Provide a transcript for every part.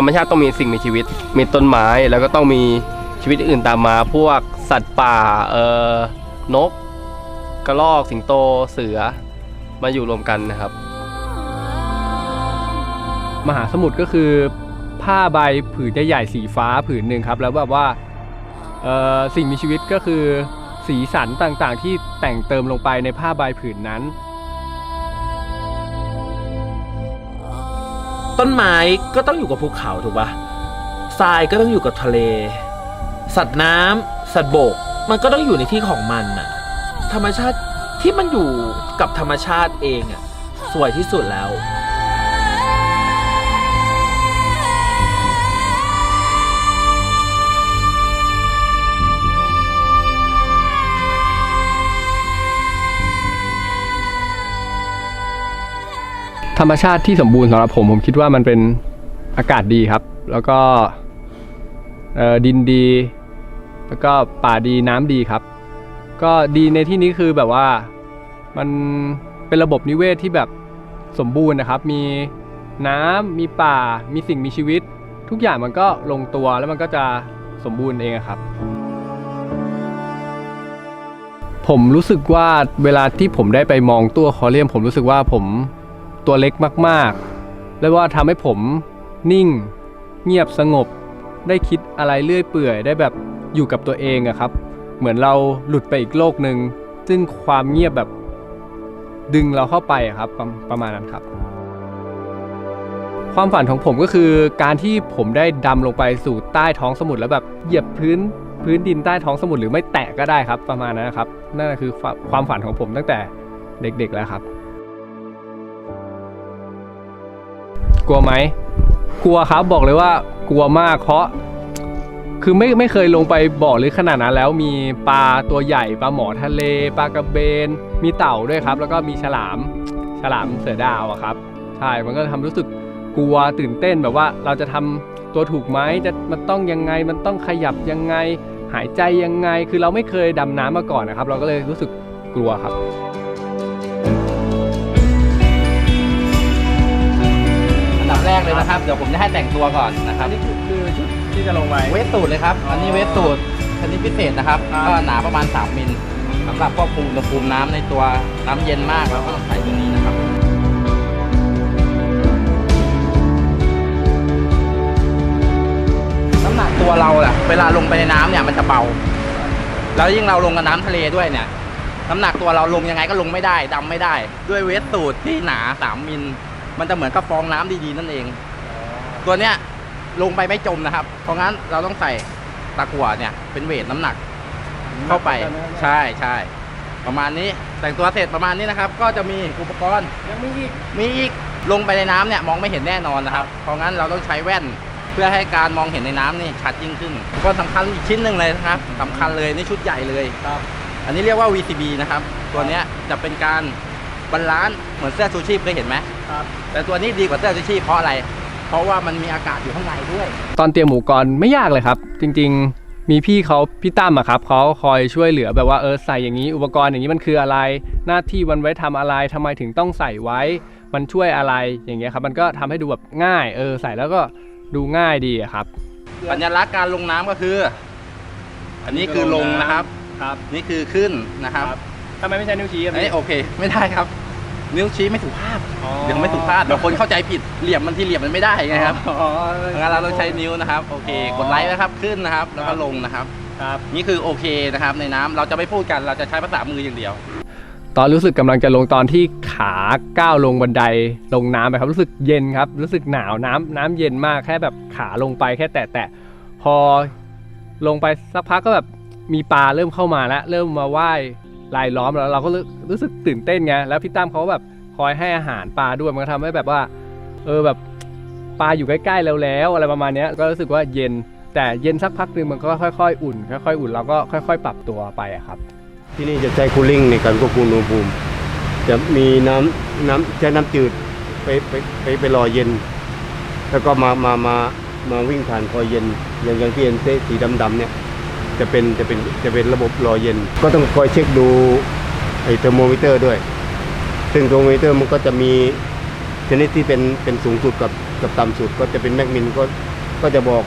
รรมชาติต้องมีสิ่งมีชีวิต มีต้นไม้แล้วก็ต้องมีชีวิตอื่นตามมาพวกสัตว์ป่าเอ่อนก กระรอกสิงโตเสือ มาอยู่รวมกันนะครับ มหาสมุทรก็คือผ้าใบผืนใหญ่ๆสีฟ้าผืนหนึ่งครับ แล้วแบบว่าเอ่อสิ่งมีชีวิตก็คือสีสันต่างๆ ที่แต่งเติมลงไปในผ้าใบผืนนั้น ต้นไม้ก็ต้องอยู่กับภูเขาถูกปะทรายก็ต้องอยู่กับทะเล สัตว์น้ำสัตว์บก มันก็ต้องอยู่ในที่ของมันน่ะ ธรรมชาติที่มันอยู่กับธรรมชาติเองอะสวยที่สุดแล้ว ธรรมชาติที่สมบูรณ์สำหรับผม ผมคิดว่ามันเป็นอากาศดีครับ แล้วก็ดินดี แล้วก็ป่าดีน้ำดีครับ ก็ดีในที่นี้คือแบบว่ามันเป็นระบบนิเวศที่แบบสมบูรณ์นะครับ มีน้ำมีป่า มีสิ่งมีชีวิต ทุกอย่างมันก็ลงตัวแล้วมันก็จะสมบูรณ์เองครับ ผมรู้สึกว่าเวลาที่ผมได้ไปมองตัวคอเรียม ผมรู้สึกว่าผม ตัวเล็กมากๆ แล้วว่าทำให้ผมนิ่ง เงียบสงบ ได้คิดอะไรเรื่อยเปื่อยได้แบบอยู่กับตัวเองอะครับ เหมือนเราหลุดไปอีกโลกหนึ่งซึ่งความเงียบแบบดึงเราเข้าไปครับประประมาณนั้นครับ ความฝันของผมก็คือการที่ผมได้ดำลงไปสู่ใต้ท้องสมุทรแล้วแบบเหยียบพื้นพื้นดินใต้ท้องสมุทรหรือไม่แตะก็ได้ครับ ประมาณนั้นนะครับ นั่นคือความฝันของผมตั้งแต่เด็กๆแล้วครับ กลัวไหม กลัวครับบอกเลยว่ากลัวมากเพราะ คือไม่ไม่เคยลงไปบ่อลึกขนาดนั้นแล้วมีปลาตัวใหญ่ปลาหมอทะเลปลากระเบน มีเต่าด้วยครับ แล้วก็มีฉลาม ฉลามเสือดาวอะครับใช่มันก็ทำรู้สึกกลัวตื่นเต้นแบบว่าเราจะทำตัวถูกไหมจะมันต้องยังไงมันต้องขยับยังไง หายใจยังไง คือเราไม่เคยดำน้ำมาก่อนนะครับ เราก็เลยรู้สึกกลัวครับ แรกเลยนะครับ เดี๋ยวผมจะให้แต่งตัวก่อนนะครับ นี่คือชุดที่จะลงไปเวสตูดเลยครับ อันนี้เวสตูดชนิดพิเศษนะครับ ครับ ก็หนาประมาณ 3 มิลสำหรับควบคุมอุณหภูมิน้ำในตัวน้ำเย็นมากเราก็ต้องใส่ตัวนี้นะครับ น้ำหนักตัวเราแหละเวลาลงไปในน้ำเนี่ยมันจะเบา แล้วยิ่งเราลงกับน้ำทะเลด้วยเนี่ย น้ำหนักตัวเราลงยังไงก็ลงไม่ได้ดำไม่ได้ ด้วยเวสตูดที่หนา 3 มิล มันจะเหมือนกับฟองน้ำดีๆนั่นเอง ตัวเนี้ยลงไปไม่จมนะครับ เพราะงั้นเราต้องใส่ตะกั่วเนี่ยเป็นเวทน้ำหนักเข้าไปใช่ใช่ประมาณนี้แต่งตัวเสร็จประมาณนี้นะครับ ก็จะมีอุปกรณ์ยังมีอีกมีอีกลงไปในน้ำเนี่ยมองไม่เห็นแน่นอนนะครับ เพราะงั้นเราต้องใช้แว่นเพื่อให้การมองเห็นในน้ำนี่ชัดยิ่งขึ้นอุปก็สำคัญอีกชิ้นหนึ่งเลยนะครับสำคัญเลยนี่ชุดใหญ่เลยครับ อันนี้เรียกว่า VCB นะครับ ตัวเนี้ยจะเป็นการ บาลานซ์เหมือนเสื้อชูชีพเคยเห็นไหมครับ แต่ตัวนี้ดีกว่าเสื้อชูชีพเพราะอะไร เพราะว่ามันมีอากาศอยู่ข้างในด้วย ตอนเตรียมหมูกรไม่ยากเลยครับ จริง ๆ มีพี่เขาพี่ตั้มอะครับเขาคอยช่วยเหลือแบบว่าเออใส่อย่างนี้ อุปกรณ์อย่างนี้มันคืออะไร หน้าที่มันไว้ทำอะไรทำไมถึงต้องใส่ไว้ มันช่วยอะไรอย่างเงี้ยครับ มันก็ทำให้ดูแบบง่าย เออใส่แล้วก็ดูง่ายดีอะครับสัญลักษณ์การลงน้ำก็คือ อันนี้คือลงนะครับครับ นี่คือขึ้นนะครับ ทำไมไม่ใช้นิ้วชี้อันนี้โอเค ไม่ได้ครับ นิ้วชี้ไม่ถูกภาพเดี๋ยวไม่ถูกภาพเดี๋ยวคนเข้าใจผิดเหลี่ยมมันที่เหลี่ยมมันไม่ได้ไงครับอ๋อ งั้นเราต้องใช้นิ้วนะครับโอเคอ๋อกดไลค์นะครับขึ้นนะครับ แล้วก็ลงนะครับ ครับ นี่คือโอเคนะครับ ในน้ำเราจะไม่พูดกันเราจะใช้ภาษามืออย่างเดียว ตอนรู้สึกกำลังจะลงตอนที่ขาก้าวลงบันไดลงน้ำไปครับ รู้สึกเย็นครับ รู้สึกหนาวน้ำน้ำเย็นมากแค่แบบขาลงไปแค่แตะแตะพอลงไปสักพักก็แบบมีปลาเริ่มเข้ามาแล้วเริ่มมาว่าย รายล้อมแล้วเราก็รู้สึกตื่นเต้นไงแล้วพี่ตั้มเขาแบบคอยให้อาหารปลาด้วยมันก็ทำให้แบบว่า เออแบบปลาอยู่ใกล้ๆแล้วแล้วอะไรประมาณเนี้ยก็รู้สึกว่าเย็น แต่เย็นสักพักหนึ่งมันก็ค่อยๆ อุ่น ค่อยๆ อุ่นเราก็ค่อย ๆ ปรับตัวไปครับ ที่นี่จะใช้คูลิ่งในการควบคุมอุณหภูมิจะมีน้ำน้ำใช้น้ำจืดไปไปไปไปรอเย็น แล้วก็มามามามาวิ่งผ่านคอยเย็นอย่างอย่างที่เห็นเส้สีดำๆเนี่ย จะเป็นจะเป็นจะเป็นระบบรอเย็น ก็ต้องคอยเช็คดูไอ้เทอร์โมมิเตอร์ด้วย ซึ่งเทอร์โมมิเตอร์มันก็จะมีชนิดที่เป็นเป็นสูงสุดกับกับต่ำสุด ก็จะเป็นแมกมินก็ก็จะบอก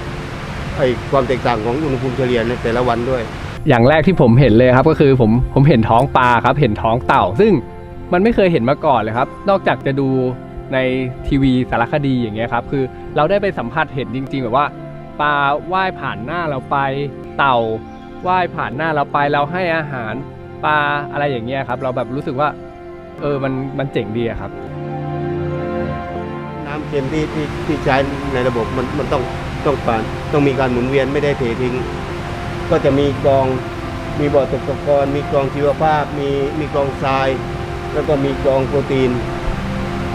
ไอ้ความแตกต่างของอุณหภูมิเฉลี่ยในแต่ละวันด้วย อย่างแรกที่ผมเห็นเลยครับก็คือผมผมเห็นท้องปลาครับ เห็นท้องเต่า ซึ่งมันไม่เคยเห็นมาก่อนเลยครับ นอกจากจะดูในทีวีสารคดีอย่างเงี้ยครับ คือเราได้ไปสัมผัสเห็นจริง ๆ แบบว่า ปลาว่ายผ่านหน้าเราไป เต่าว่ายผ่านหน้าเราไป เราให้อาหารปลาอะไรอย่างเงี้ยครับ เราแบบรู้สึกว่า เออมันมันเจ๋งดีอะครับ น้ำเค็มที่ที่ที่ใช้ในระบบมันมันต้องต้องผ่านต้องมีการหมุนเวียนไม่ได้เททิ้งก็จะมีกองมีบ่อตกตะกอนมีกองชีวภาพ มีมีกองทราย แล้วก็มีกองโปรตีน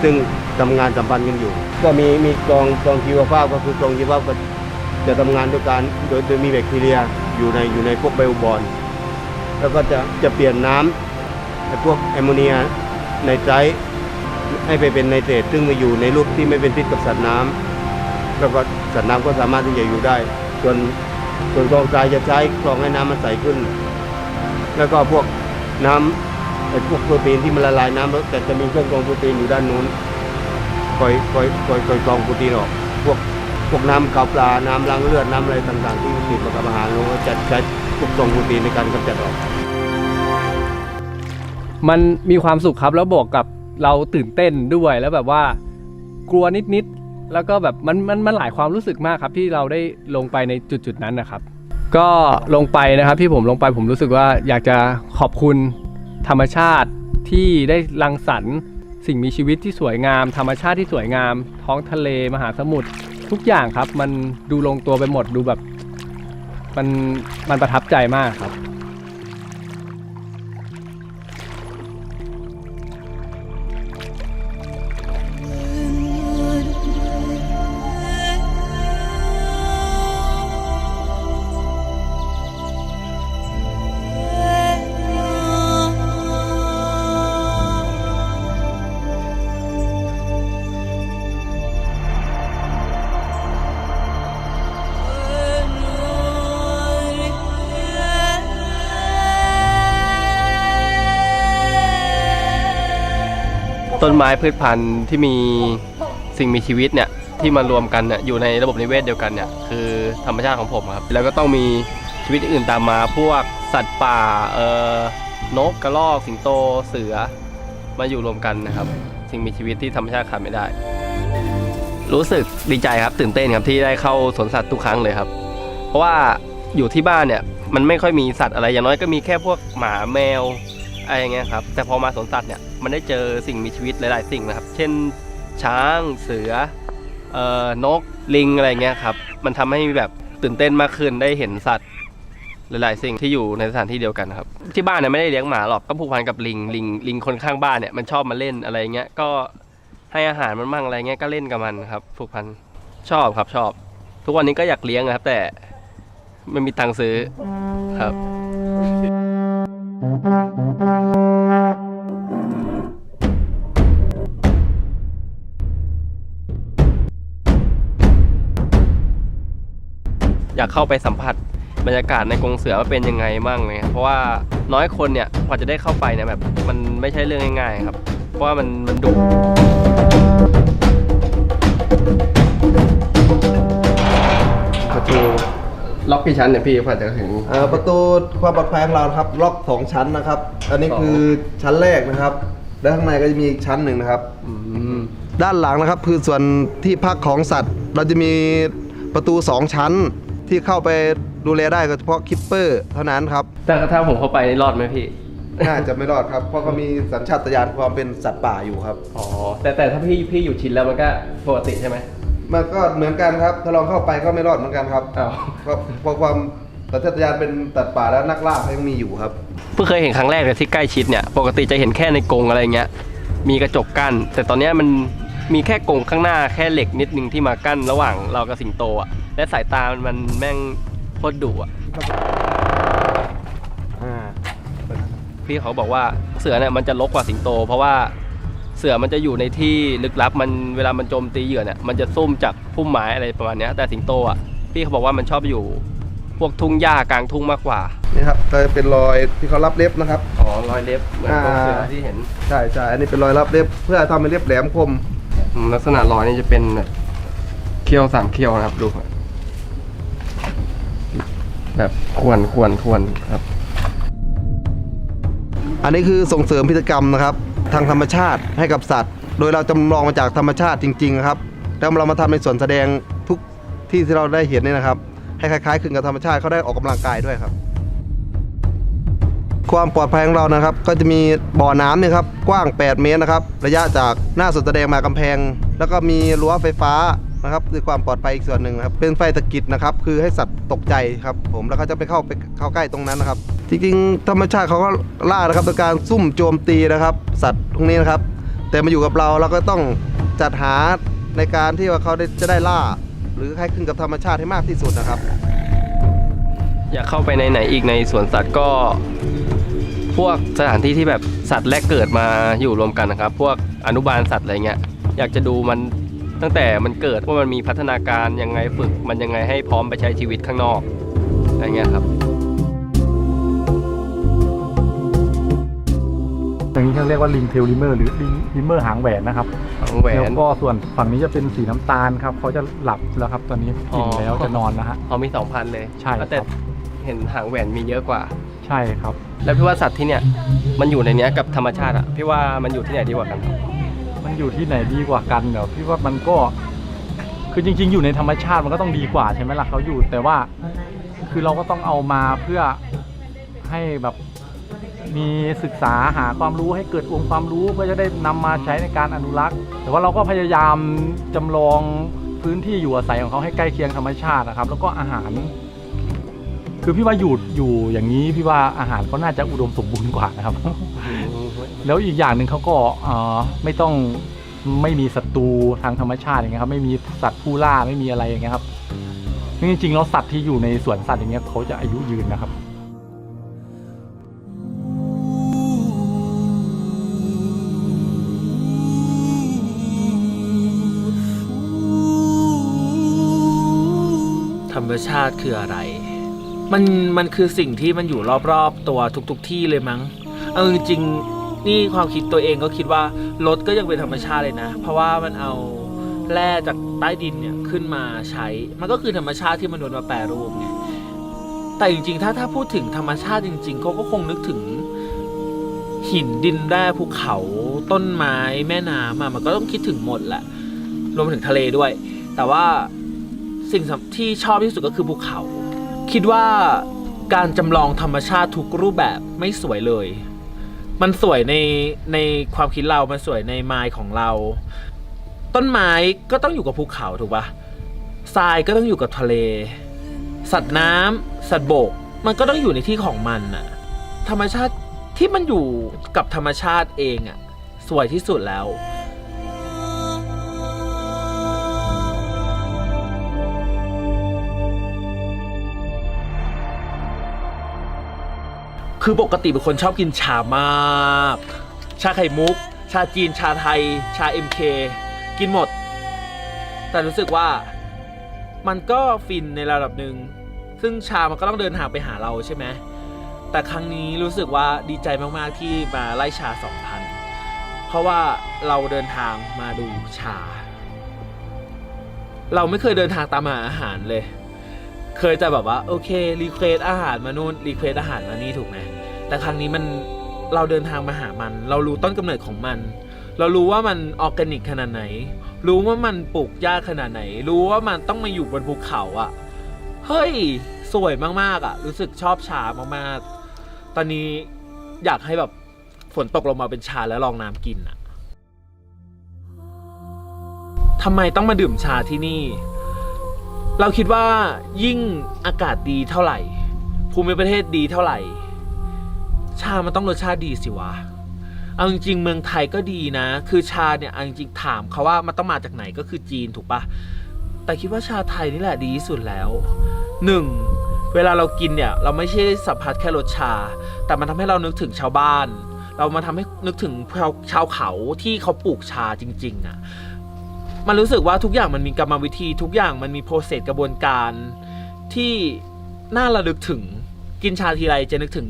ซึ่งทำงานสัมพันธ์กันอยู่ ก็มีมีกองกองชีวภาพก็คือกองชีวภาพก็ จะทำงานโดยการโดยโดยมีแบคทีเรียอยู่ในอยู่ในพวกไบโอบอลแล้วก็จะจะเปลี่ยนน้ำไอ้พวกแอมโมเนียไนไตรท์ให้ไปเป็นไนเตรตซึ่งมาอยู่ในรูปที่ไม่เป็นพิษกับสัตว์น้ำแล้วก็สัตว์น้ำก็สามารถที่จะอยู่ได้ ส่วนส่วนกองทรายจะใช้กรองให้น้ำมันใสขึ้น แล้วก็พวกน้ำไอ้พวกโปรตีนที่มันละลายน้ำแล้วแต่จะมีเครื่องกรองโปรตีนอยู่ด้านนู้นคอยคอยคอยคอยกรองโปรตีนออกพวก พวกน้ำข้าวปลา น้ำล้างเลือด น้ำอะไรต่างๆ ที่ติดมากับอาหารเราก็จะใช้พวกกรงโปรตีนในการกำจัดออก มันมีความสุขครับแล้วบวกกับเราตื่นเต้นด้วยแล้วแบบว่ากลัวนิดๆแล้วก็แบบมันมันมันหลายความรู้สึกมากครับ ที่เราได้ลงไปในจุดจุดๆนั้นนะครับ ก็ลงไปนะครับที่ผมลงไปผมรู้สึกว่าอยากจะขอบคุณธรรมชาติที่ได้รังสรรค์ สิ่งมีชีวิตที่สวยงาม ธรรมชาติที่สวยงาม ท้องทะเลมหาสมุทร ทุกอย่างครับ มันดูลงตัวไปหมดดูแบบ มันมันประทับใจมากครับ ต้นไม้พืชพันธุ์ที่มีสิ่งมีชีวิตเนี่ยที่มารวมกันเนี่ยอยู่ในระบบนิเวศเดียวกันเนี่ยคือธรรมชาติของผมครับ แล้วก็ต้องมีชีวิตอื่นตามมาพวกสัตว์ป่าเอ่อนกกระรอกสิงโตเสือมาอยู่รวมกันนะครับ สิ่งมีชีวิตที่ธรรมชาติขาดไม่ได้ รู้สึกดีใจครับตื่นเต้นครับที่ได้เข้าสวนสัตว์ทุกครั้งเลยครับ เพราะว่าอยู่ที่บ้านเนี่ยมันไม่ค่อยมีสัตว์อะไรอย่างน้อยก็มีแค่พวกหมาแมวอะไรอย่างเงี้ยครับแต่พอมาสวนสัตว์เนี่ย มันได้เจอสิ่งมีชีวิตหลาย ๆ สิ่งนะครับ เช่นช้างเสือเอ่อนกลิงอะไรเงี้ยครับ มันทำให้แบบตื่นเต้นมากขึ้นได้เห็นสัตว์ หลาย ๆ สิ่งที่อยู่ในสถานที่เดียวกันครับ ที่บ้านเนี่ยไม่ได้เลี้ยงหมาหรอกก็ผูกพันกับลิงลิงลิงคนข้างบ้านเนี่ยมันชอบมาเล่นอะไรเงี้ยก็ให้อาหารมันมั่งอะไรเงี้ยก็เล่นกับมันครับผูกพันชอบครับชอบ ทุกวันนี้ก็อยากเลี้ยงนะครับ แต่ไม่มีตังค์ซื้อครับ อยากเข้าไปสัมผัสบรรยากาศในกรงเสือว่าเป็นยังไงบ้างเลยครับเพราะว่าน้อยคนเนี่ยกว่าจะได้เข้าไปเนี่ยแบบมันไม่ใช่เรื่องง่ายๆครับ เพราะว่ามันมันดุประตูล็อกกี่ชั้นเนี่ยพี่กว่าจะถึง เอ่อประตูความปลอดภัยของเรานะครับ ล็อกสองชั้นนะครับ อันนี้สองคือชั้นแรกนะครับ และข้างในก็จะมีอีกชั้นหนึ่งนะครับ ด้านหลังนะครับคือส่วนที่พักของสัตว์ เราจะมีประตูสองชั้น ที่เข้าไปดูแลได้ก็เฉพาะคิปเปอร์เท่านั้นครับ แต่ถ้าผมเข้าไปนี่รอดไหมพี่ น่าจะไม่รอดครับ เพราะเขามีสัญชาตญาณความเป็นสัตว์ป่าอยู่ครับ อ๋อ แต่แต่ถ้าพี่พี่อยู่ชินแล้วมันก็ปกติใช่ไหมมันก็เหมือนกันครับ ถ้าลองเข้าไปก็ไม่รอดเหมือนกันครับอ้าวเพราะเพราะความสัญชาตญาณเป็นสัตว์ป่าแล้วนักล่าเขายังมีอยู่ครับ เพิ่งเคยเห็นครั้งแรกเลยที่ใกล้ชิดเนี่ย ปกติจะเห็นแค่ในกรงอะไรเงี้ย มีกระจกกั้นแต่ตอนเนี้ยมัน มีแค่กรงข้างหน้าแค่เหล็กนิดนึงที่มากั้นระหว่างเรากับสิงโตอะ และสายตามันมันแม่งโคตรดุอะพี่เขาบอกว่าเสือเนี่ยมันจะลกกว่าสิงโต เพราะว่าเสือมันจะอยู่ในที่ลึกลับมันเวลามันโจมตีเหยื่อเนี่ยมันจะซุ่มจากพุ่มไม้อะไรประมาณเนี้ยแต่สิงโตอะพี่เขาบอกว่ามันชอบอยู่พวกทุ่งหญ้ากลางทุ่งมากกว่านี่ครับก็จะเป็นรอยที่เขารับเล็บนะครับอ๋อรอยเล็บเหมือนของเสืออ่าที่เห็นใช่ใช่อันนี้เป็นรอยรับเล็บเพื่อทำให้เล็บแหลมคม ลักษณะรอยนี่จะเป็นแบบเคี้ยวสามเคี้ยวนะครับ ดูแบบขวนขวนขวนครับ อันนี้คือส่งเสริมพิธกรรมนะครับ ทางธรรมชาติให้กับสัตว์ โดยเราจำลองมาจากธรรมชาติจริงๆครับแล้วเรามาทำในสวนแสดงทุกที่ที่เราได้เห็นเนี่ยนะครับ ให้คล้ายๆคลึงกับธรรมชาติเขาได้ออกกำลังกายด้วยครับ ความปลอดภัยของเรานะครับ ก็จะมีบ่อน้ำเนี่ยครับกว้าง 8 เมตรนะครับ ระยะจากหน้าส่วนแสดงมากำแพง แล้วก็มีรั้วไฟฟ้านะครับคือความปลอดภัยอีกส่วนหนึ่งนะครับ เป็นไฟตะกิดนะครับ คือให้สัตว์ตกใจครับ ผมแล้วเขาจะไปเข้าไปเข้าใกล้ตรงนั้นนะครับ จริงๆ ธรรมชาติเขาก็ล่านะครับโดยการซุ่มโจมตีนะครับ สัตว์พวกนี้นะครับ แต่มาอยู่กับเราเราก็ต้องจัดหาในการที่ว่าเขาจะได้ล่า หรือให้ขึ้นกับธรรมชาติให้มากที่สุดนะครับ อยากเข้าไปในไหนอีกในสวนสัตว์ก็ พวกสถานที่ที่แบบสัตว์แรกเกิดมาอยู่รวมกันนะครับ พวกอนุบาลสัตว์อะไรเงี้ยอยากจะดูมันตั้งแต่มันเกิดว่ามันมีพัฒนาการยังไงฝึกมันยังไงให้พร้อมไปใช้ชีวิตข้างนอกอะไรเงี้ยครับ อย่างนี้เขาเรียกว่าลิงเทลลิเมอร์หรือลิงลิเมอร์หางแหวนนะครับของแหวแล้วน ก็ส่วนฝั่งนี้จะเป็นสีน้ำตาลครับเขาจะหลับแล้วครับตอนนี้อ๋อ กินแล้วจะนอนนะฮะ เขามีสองพันเลยใช่ครับ แล้วแต่เห็นหางแหวนมีเยอะกว่า ใช่ครับ แล้วพี่ว่าสัตว์ที่เนี่ยมันอยู่ในเนี้ยกับธรรมชาติอะพี่ว่ามันอยู่ที่ไหนดีกว่ากันครับมันอยู่ที่ไหนดีกว่ากันเดี๋ยวพี่ว่ามันก็ คือจริง ๆ อยู่ในธรรมชาติมันก็ต้องดีกว่าใช่ไหมล่ะเขาอยู่ แต่ว่าคือเราก็ต้องเอามาเพื่อให้แบบมีศึกษาหาความรู้ให้เกิดองค์ความรู้เพื่อจะได้นำมาใช้ในการอนุรักษ์ แต่ว่าเราก็พยายามจำลองพื้นที่อยู่อาศัยของเขาให้ใกล้เคียงธรรมชาตินะครับ แล้วก็อาหาร คือพี่ว่าอยู่อยู่อย่างนี้พี่ว่าอาหารก็น่าจะอุดมสมบูรณ์กว่านะครับ แล้วอีกอย่างหนึ่งเขาก็เอ่อไม่ต้องไม่มีศัตรูทางธรรมชาติอย่างเงี้ยครับไม่มีสัตว์ผู้ล่าไม่มีอะไรอย่างเงี้ยครับซึ่งจริงๆแล้วสัตว์ที่อยู่ในสวนสัตว์อย่างเงี้ยเขาจะอายุยืนนะครับธรรมชาติคืออะไร มันมันคือสิ่งที่มันอยู่รอบๆตัวทุก ๆ ที่เลยมั้งเอาจริงๆนี่ความคิดตัวเองก็คิดว่ารถก็ยังเป็นธรรมชาติเลยนะ เพราะว่ามันเอาแร่จากใต้ดินเนี่ยขึ้นมาใช้ มันก็คือธรรมชาติที่มนุษย์มาแปรรูปไงแต่จริงๆ ถ้าถ้าพูดถึงธรรมชาติจริงๆเขาก็คงนึกถึงหินดินแร่ภูเขาต้นไม้แม่น้ำอะมันก็ต้องคิดถึงหมดแหละรวมถึงทะเลด้วย แต่ว่าสิ่งสำที่ชอบที่สุดก็คือภูเขา คิดว่าการจำลองธรรมชาติทุกรูปแบบไม่สวยเลย มันสวยในในความคิดเรามันสวยในมายของเรา ต้นไม้ก็ต้องอยู่กับภูเขาถูกปะทรายก็ต้องอยู่กับทะเล สัตว์น้ำสัตว์บก มันก็ต้องอยู่ในที่ของมันน่ะ ธรรมชาติที่มันอยู่กับธรรมชาติเองอะสวยที่สุดแล้ว คือปกติเป็นคนชอบกินชามาก ชาไข่มุก ชาจีน ชาไทย ชา MK กินหมด แต่รู้สึกว่ามันก็ฟินในระดับหนึ่ง ซึ่งชามันก็ต้องเดินทางไปหาเราใช่ไหม แต่ครั้งนี้รู้สึกว่าดีใจมากๆที่มาไล่ชา 2,000 เพราะว่าเราเดินทางมาดูชา เราไม่เคยเดินทางตามหาอาหารเลย เคยจะแบบว่า โอเค รีเควสอาหารมานู่น รีเควสอาหารมานี่ถูกไหม แต่ครั้งนี้มันเราเดินทางมาหามัน เรารู้ต้นกำเนิดของมัน เรารู้ว่ามันออร์แกนิกขนาดไหน รู้ว่ามันปลูกยากขนาดไหน รู้ว่ามันต้องมาอยู่บนภูเขาอะ่ะ เฮ้ย สวยมากๆอะ่ะ รู้สึกชอบชามากๆ ตอนนี้อยากให้แบบฝนตกลงมาเป็นชาแล้วลองน้ำกินอะ่ะทำไมต้องมาดื่มชาที่นี่ เราคิดว่ายิ่งอากาศดีเท่าไหร่ ภูมิประเทศดีเท่าไหร่ ชามันต้องรสชาติดีสิวะ เอาจริงๆเมืองไทยก็ดีนะ คือชาเนี่ยเอาจริงๆถามเขาว่ามันต้องมาจากไหนก็คือจีนถูกปะแต่คิดว่าชาไทยนี่แหละดีที่สุดแล้วหนึ่งเวลาเรากินเนี่ย เราไม่ใช่สัมผัสแค่รสชา แต่มันทำให้เรานึกถึงชาวบ้าน เรามาทำให้นึกถึงชาวชาวเขาที่เขาปลูกชาจริง ๆอะ่ะมันรู้สึกว่าทุกอย่างมันมีกรรมวิธี ทุกอย่างมันมีโปรเซสกระบวนการที่น่าระลึกถึงกินชาทีไรจะนึกถึง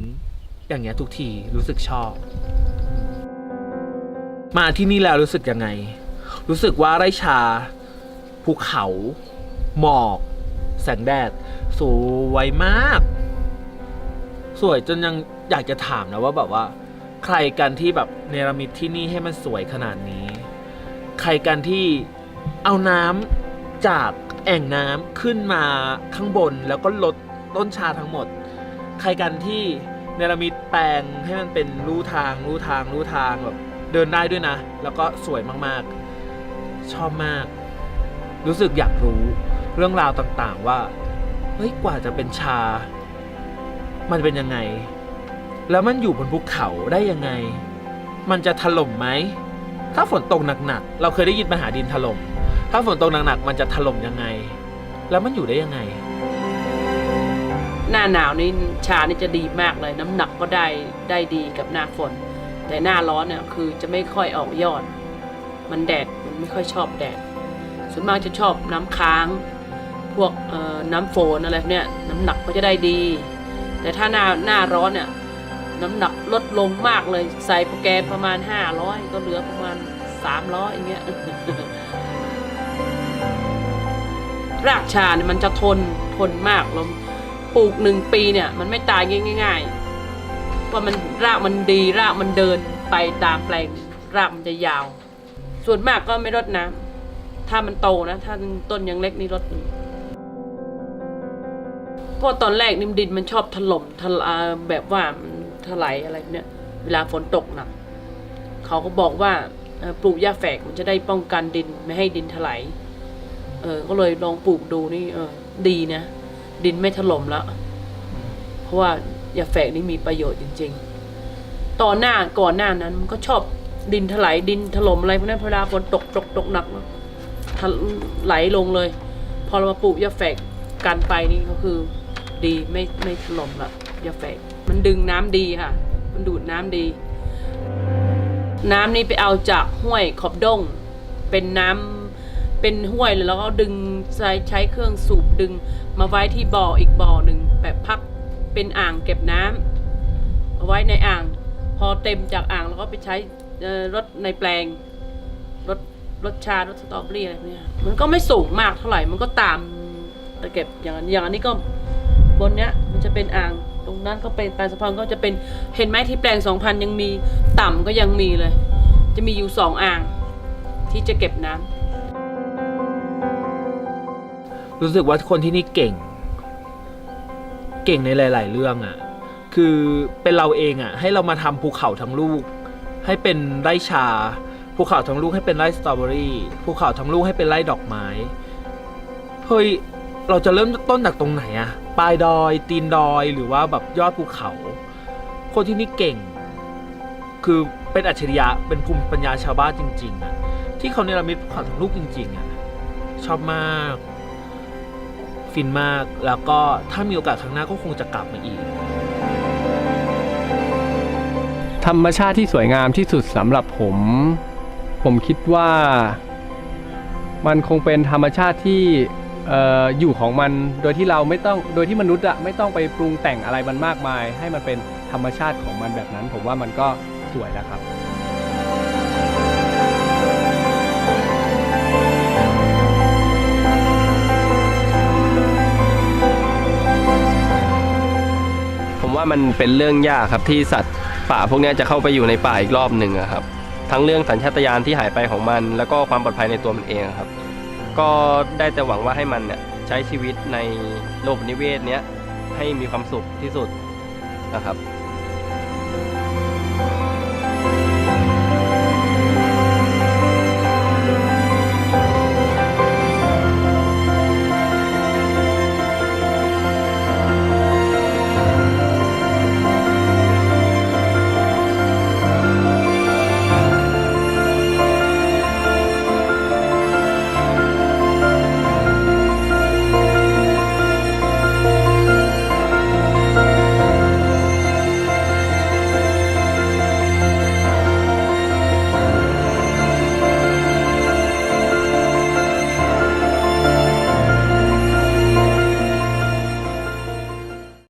อย่างเงี้ยทุกทีรู้สึกชอบ มาที่นี่แล้วรู้สึกยังไง รู้สึกว่าไร่ชา ภูเขา หมอก แสงแดด สวยมาก สวยจนยังอยากจะถามนะว่าแบบว่า ใครกันที่แบบเนรมิตที่นี่ให้มันสวยขนาดนี้ ใครกันที่เอาน้ำจากแอ่งน้ำขึ้นมาข้างบนแล้วก็ลดต้นชาทั้งหมด ใครกันที่ เนรมิตแปลงให้มันเป็นรูทางรูทางรูทางแบบเดินได้ด้วยนะ แล้วก็สวยมากๆ ชอบมาก รู้สึกอยากรู้เรื่องราวต่างๆว่าเฮ้ยกว่าจะเป็นชา มันเป็นยังไง แล้วมันอยู่บนภูเขาได้ยังไง มันจะถล่มไหม ถ้าฝนตกหนักๆ เราเคยได้ยินปัญหาดินถล่ม ถ้าฝนตกหนักๆ มันจะถล่มยังไง แล้วมันอยู่ได้ยังไง หน้าหนาวนี่ชานี่จะดีมากเลย น้ำหนักก็ได้ได้ดีกับหน้าฝน แต่หน้าร้อนเนี่ยคือจะไม่ค่อยออกยอด มันแดดมันไม่ค่อยชอบแดดส่วนมากจะชอบน้ำค้าง พวกน้ำฝนอะไรเนี่ยน้ำหนักก็จะได้ดี แต่ถ้าหน้าหน้าร้อนเนี่ยน้ำหนักลดลงมากเลยใส่โปรแกรมประมาณ 500 ก็เหลือประมาณ 300อย่างเงี้ยรากชาเนี่ยมันจะทนทนมากเรา ปลูกหนึ่งปีเนี่ย มันไม่ตายง่ายๆเพราะมันรากมันดีรากมันเดินไปตามแปลงรากมันจะยาว ส่วนมากก็ไม่รดน้ำถ้ามันโตนะ ถ้าต้นยังเล็กนี่รดเพราะตอนแรกนิมดินมันชอบถล่มทลาแบบว่ามันถลายอะไรเนี่ย เวลาฝนตกหนักเขาก็บอกว่าปลูกหญ้าแฝกมันจะได้ป้องกันดินไม่ให้ดินถลายเออ ก็เลยลองปลูกดูนี่เออ ดีนะ ดินไม่ถล่มแล้ว เพราะว่ายาแฝกนี่มีประโยชน์จริง ๆตอนหน้าก่อนหน้านั้นมันก็ชอบดินถลายดินถล่มอะไรพวกนั้นเวลาฝนตกตกตกหนักเนอะถลไหลลงเลย พอเรามาปลูกยาแฝกกันไปนี่ก็คือ ดีไม่ไม่ถล่มละยาแฝกมันดึงน้ำดีค่ะ มันดูดน้ำดี น้ำนี่ไปเอาจากห้วยขอบดง เป็นน้ำเป็นห้วยเลยแล้วก็ดึงใช้ใช้เครื่องสูบดึง มาไว้ที่บ่ออีกบ่อหนึ่งแบบพักเป็นอ่างเก็บน้ำเอาไว้ในอ่าง พอเต็มจากอ่างแล้วก็ไปใช้รถในแปลงรถรถชารถสตรอเบอรี่อะไรเนี้ยมันก็ไม่สูงมากเท่าไหร่มันก็ตามตะเก็บอย่างนั้อย่างอันนี้ก็บนเนี้ยมันจะเป็นอ่างตรงนั้นก็เป็นปลายสะพานก็จะเป็นเห็นไหมที่แปลงสองพันยังมีต่ำก็ยังมีเลย จะมีอยู่สองอ่างที่จะเก็บน้ำ รู้สึกว่าคนที่นี่เก่ง เก่งในหลาย ๆ เรื่องอะ่ะ คือเป็นเราเองอะ่ะ ให้เรามาทำภูเขาทั้งลูก ให้เป็นไร่ชา ภูเขาทั้งลูกให้เป็นไร่สตรอเบอรี่ ภูเขาทั้งลูกให้เป็นไร่ดอกไม้ เฮ้ย เราจะเริ่มต้นจากตรงไหนอะปลายดอย ตีนดอย หรือว่าแบบยอดภูเขา คนที่นี่เก่ง คือเป็นอัจฉริยะ เป็นภูมิปัญญาชาวบ้านจริง ๆอะที่เขาเนรมิตภูเขาทั้งลูกจริง ๆอะ ชอบมาก ฟินมาก แล้วก็ถ้ามีโอกาสครั้งหน้าก็คงจะกลับมาอีก ธรรมชาติที่สวยงามที่สุดสำหรับผม ผมคิดว่า มันคงเป็นธรรมชาติที่เอ่ออยู่ของมันโดยที่เราไม่ต้องโดยที่มนุษย์อะไม่ต้องไปปรุงแต่งอะไรมันมากมาย ให้มันเป็นธรรมชาติของมันแบบนั้น ผมว่ามันก็สวยแล้วครับ ผมว่ามันเป็นเรื่องยากครับที่สัตว์ป่าพวกนี้จะเข้าไปอยู่ในป่าอีกรอบหนึ่งครับ ทั้งเรื่องสัญชาตญาณที่หายไปของมัน แล้วก็ความปลอดภัยในตัวมันเองครับ ก็ได้แต่หวังว่าให้มันเนี่ยใช้ชีวิตในโลกนิเวศเนี้ยให้มีความสุขที่สุดนะครับ